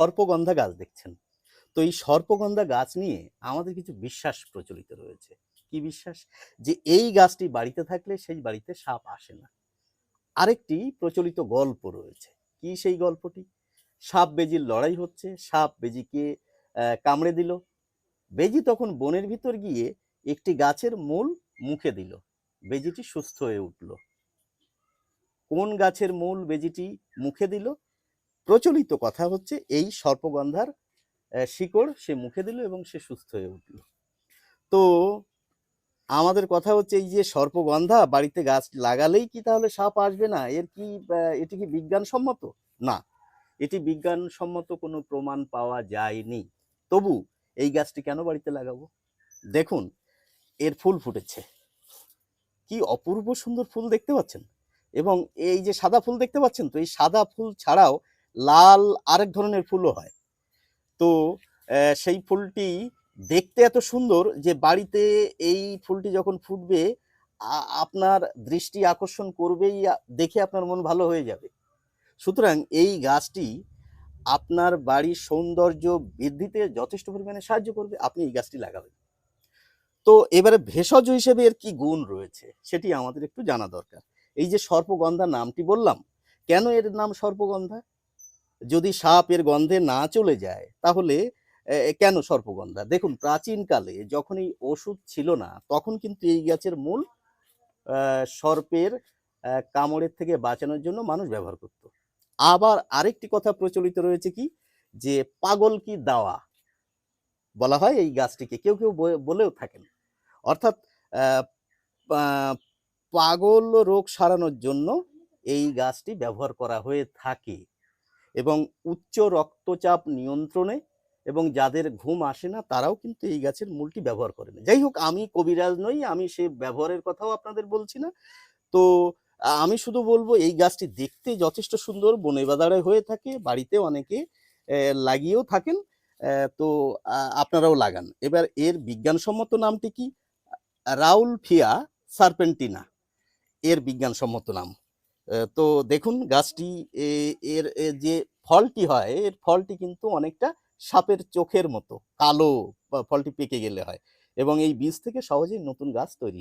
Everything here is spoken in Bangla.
সর্পগন্ধা গাছ দেখছেন। তো এই সর্পগন্ধা গাছ নিয়ে আমাদের কিছু বিশ্বাস প্রচলিত রয়েছে। কি বিশ্বাস? যে এই গাছটি বাড়িতে থাকলে সেই বাড়িতে সাপ আসে না। আরেকটি প্রচলিত গল্প রয়েছে। কি সেই গল্পটি? সাপ বেজির লড়াই হচ্ছে। সাপ বেজিকে কামড়ে দিল। বেজি তখন বনের ভিতর গিয়ে একটি গাছের মূল মুখে দিল। বেজিটি সুস্থ হয়ে উঠল। কোন গাছের মূল বেজিটি মুখে দিল? প্রচলিত কথা হচ্ছে, এই সর্পগন্ধার শিকড় সে মুখে দিল এবং সে সুস্থ হয়ে উঠল। তো আমাদের কথা হচ্ছে, এই যে সর্পগন্ধা বাড়িতে গাছ লাগালেই কি তাহলে সাপ আসবে না? এর কি এটি কি বিজ্ঞানসম্মত? না, এটি বিজ্ঞানসম্মত কোনো প্রমাণ পাওয়া যায়নি। তবু এই গাছটি কেন বাড়িতে লাগাবো? দেখুন, এর ফুল ফুটেছে। কি অপূর্ব সুন্দর ফুল দেখতে পাচ্ছেন? এবং এই যে সাদা ফুল দেখতে পাচ্ছেন? তো এই সাদা ফুল ছাড়াও লাল আরেক ধরনের ফুলও হয়। তো সেই ফুলটি দেখতে এত সুন্দর যে বাড়িতে এই ফুলটি যখন ফুটবে আপনার দৃষ্টি আকর্ষণ করবেই দেখে আপনার মন ভালো হয়ে যাবে। সুতরাং এই গাছটি আপনার বাড়ির সৌন্দর্য বৃদ্ধিতে যথেষ্ট পরিমাণে সাহায্য করবে, আপনি এই গাছটি লাগাবেন। তো এবারে ভেষজ হিসেবে এর কি গুণ রয়েছে, সেটি আমাদের একটু জানা দরকার। এই যে সর্পগন্ধা নামটি বললাম, কেন এর নাম সর্পগন্ধা? যদি সাপ এর গন্ধে না চলে যায়, তাহলে কেন সর্পগন্ধা? দেখুন, প্রাচীনকালে যখন এই ওষুধ ছিল না, তখন কিন্তু এই গাছের মূল সর্পের কামড়ের থেকে বাঁচানোর জন্য মানুষ ব্যবহার করত। আবার আরেকটি কথা প্রচলিত রয়েছে কি? যে পাগল কি দাওয়া? বলা হয় এই গাছটিকে। কেউ কেউ বলে- বলেও থাকেন। অর্থাৎ পাগল রোগ সারানোর জন্য এই গাছটি ব্যবহার করা হয়ে থাকে। এবং উচ্চ রক্তচাপ নিয়ন্ত্রণে এবং যাদের ঘুম আসে না, তারাও কিন্তু এই গাছের মূলটি ব্যবহার করেন। যাই হোক, আমি কবিরাজ নই, আমি সে ব্যবহারের কথাও আপনাদের বলছি না। তো, আমি শুধু বলব, এই গাছটি দেখতে যথেষ্ট সুন্দর বনে বাজারে হয়ে থাকে, বাড়িতে অনেকে লাগিয়েও থাকেন তো আপনারাও লাগান। এবার এর বিজ্ঞানসম্মত নামটি কি? Rauvolfia serpentina. এর বিজ্ঞানসম্মত নাম। তো দেখুন গাছটি এর যে ফলটি হয়, এর ফলটি কিন্তু অনেকটা সাপের চোখের মতো, কালো ফলটি পেকে গেলে হয় এবং এই বীজ থেকে সহজেই নতুন গাছ তৈরি